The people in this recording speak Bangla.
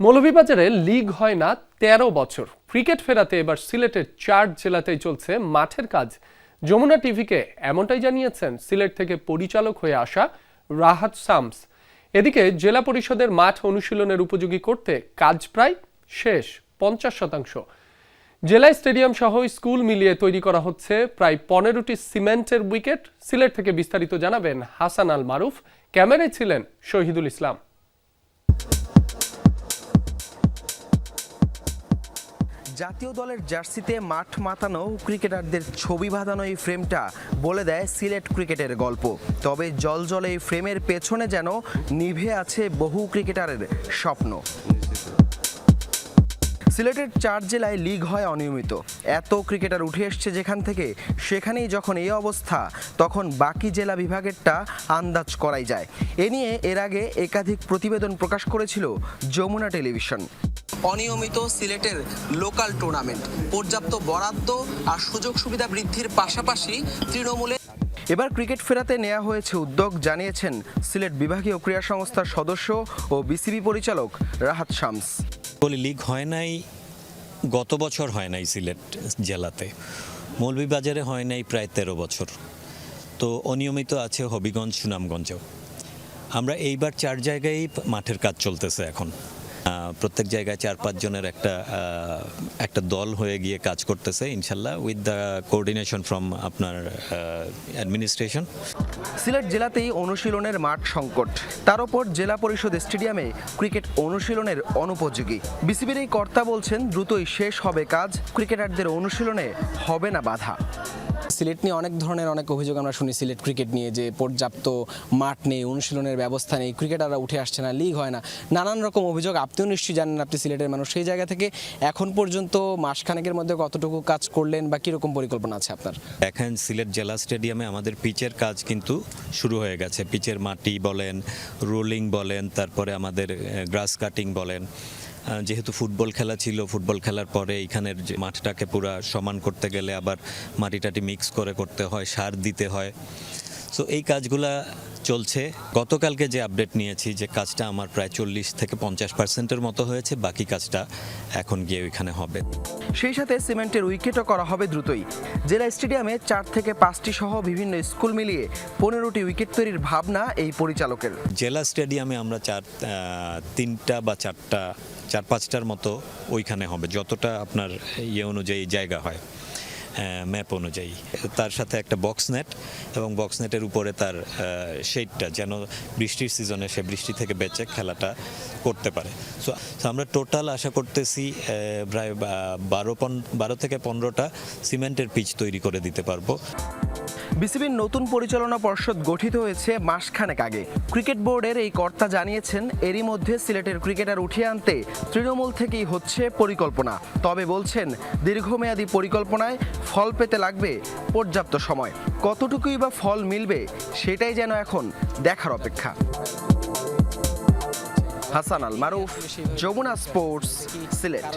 মৌলভীবাজারে লিগ হয় না তেরো বছর। ক্রিকেট ফেরাতে এবার সিলেটের চার জেলাতেই চলছে মাঠের কাজ। যমুনা টিভিকে এমনটাই জানিয়েছেন সিলেট থেকে পরিচালক হয়ে আসা রাহাত সামস। এদিকে জেলা পরিষদের মাঠ অনুশীলনের উপযোগী করতে কাজ প্রায় শেষ, পঞ্চাশ শতাংশ। জেলা স্টেডিয়াম সহ স্কুল মিলিয়ে তৈরি করা হচ্ছে প্রায় পনেরোটি সিমেন্টের উইকেট। সিলেট থেকে বিস্তারিত জানাবেন হাসান আল মারুফ। ক্যামেরায় ছিলেন শহীদুল ইসলাম। জাতীয় দলের জার্সিতে মাঠ মাতানো ক্রিকেটারদের ছবি বাঁধানো এই ফ্রেমটা বলে দেয় সিলেট ক্রিকেটের গল্প। তবে জল জলে এই ফ্রেমের পেছনে যেন নিভে আছে বহু ক্রিকেটারের স্বপ্ন। সিলেটের চার জেলায় লিগ হয় অনিয়মিত। এত ক্রিকেটার উঠে এসছে যেখান থেকে, সেখানেই যখন এই অবস্থা, তখন বাকি জেলা বিভাগেরটা আন্দাজ করাই যায়। এ নিয়ে এর আগে একাধিক প্রতিবেদন প্রকাশ করেছিল যমুনা টেলিভিশন। অনিয়মিত সিলেটের লোকাল টুর্নামেন্ট। পর্যাপ্ত বরাদ্দ আর সুযোগ সুবিধা বৃদ্ধির পাশাপাশি তৃণমূলে এবার ক্রিকেট ফেরাতে নেওয়া হয়েছে উদ্যোগ, জানিয়েছেন সিলেট বিভাগীয় ক্রীড়া সংস্থার সদস্য ও বিসিবি পরিচালক রাহাত শামস। বলি, লিগ হয় নাই, গত বছর হয় নাই সিলেট জেলাতে। মৌলভীবাজারে হয় নাই প্রায় তেরো বছর। তো অনিয়মিত আছে হবিগঞ্জ, সুনামগঞ্জেও। আমরা এইবার চার জায়গায় মাঠের কাজ চলতেছে এখন। প্রত্যেক জায়গায় চার পাঁচ জনের একটা একটা দল হয়ে গিয়ে কাজ করতেছে, ইনশাল্লাহ উইথ দ্য কোঅর্ডিনেশন ফ্রম আপনার অ্যাডমিনিস্ট্রেশন সিলেট জেলাতেই অনুশীলনের মাঠ সংকট। তার ওপর জেলা পরিষদ স্টেডিয়ামে ক্রিকেট অনুশীলনের অনুপযোগী। বিসিবির এই কর্তা বলছেন, দ্রুতই শেষ হবে কাজ, ক্রিকেটারদের অনুশীলনে হবে না বাধা। সিলেট নিয়ে অনেক ধরনের অনেক অভিযোগ আমরা শুনি সিলেট ক্রিকেট নিয়ে যে পর্যাপ্ত মাঠ নেই, অনুশীলনের ব্যবস্থা নেই, ক্রিকেটাররা উঠে আসছে না লিগ হয় না। নানান রকম অভিযোগ, আপনিও নিশ্চয়ই জানেন আপনি সিলেটের মানুষ। সেই জায়গা থেকে এখন পর্যন্ত মাসখানেকের মধ্যে কতটুকু কাজ করলেন বা কীরকম পরিকল্পনা আছে আপনার? এখন সিলেট জেলা স্টেডিয়ামে আমাদের পিচের কাজ কিন্তু শুরু হয়ে গেছে। পিচের মাটি বলেন রোলিং বলেন, তারপরে আমাদের গ্রাস কাটিং বলেন। যেহেতু ফুটবল খেলা ছিল, ফুটবল খেলার পরে এইখানের যে মাঠটাকে পুরা সমান করতে গেলে আবার মাটি টাটি মিক্স করে করতে হয়, সার দিতে হয়। সো এই কাজগুলা চলছে। গতকালকে যে আপডেট নিয়েছি যে কাজটা আমার প্রায় চল্লিশ থেকে পঞ্চাশ পার্সেন্টের মতো হয়েছে বাকি কাজটা এখন গিয়ে ওইখানে হবে। সেই সাথে সিমেন্টের উইকেটও করা হবে দ্রুতই। জেলা স্টেডিয়ামে চার থেকে পাঁচটি সহ বিভিন্ন স্কুল মিলিয়ে পনেরোটি উইকেট তৈরির ভাবনা এই পরিচালকের। জেলা স্টেডিয়ামে আমরা চার তিনটা বা চারটা চার পাঁচটার মতো ওইখানে হবে যতটা আপনার ইয়ে অনুযায়ী জায়গা হয়। ম্যাপ অনুযায়ী। তার সাথে একটা বক্স নেট এবং বক্স নেটের উপরে তার শেডটা যেন বৃষ্টির সিজনে সে বৃষ্টি থেকে বেঁচে খেলাটা করতে পারে। সো আমরা টোটাল আশা করতেছি প্রায় বারো পন- বারো থেকে পনেরোটা সিমেন্টের পিচ তৈরি করে দিতে পারব। বিসিবির নতুন পরিচালনা পর্ষদ গঠিত হয়েছে মাসখানেক আগে। ক্রিকেট বোর্ডের এই কর্তা জানিয়েছেন, এরই মধ্যে সিলেটের ক্রিকেটার উঠিয়ে আনতে তৃণমূল থেকেই হচ্ছে পরিকল্পনা। তবে বলছেন, দীর্ঘমেয়াদী পরিকল্পনায় ফল পেতে লাগবে পর্যাপ্ত সময়। কতটুকুই বা ফল মিলবে সেটাই যেন এখন দেখার অপেক্ষা। হাসান আল মারুফ, যমুনা স্পোর্টস, সিলেট।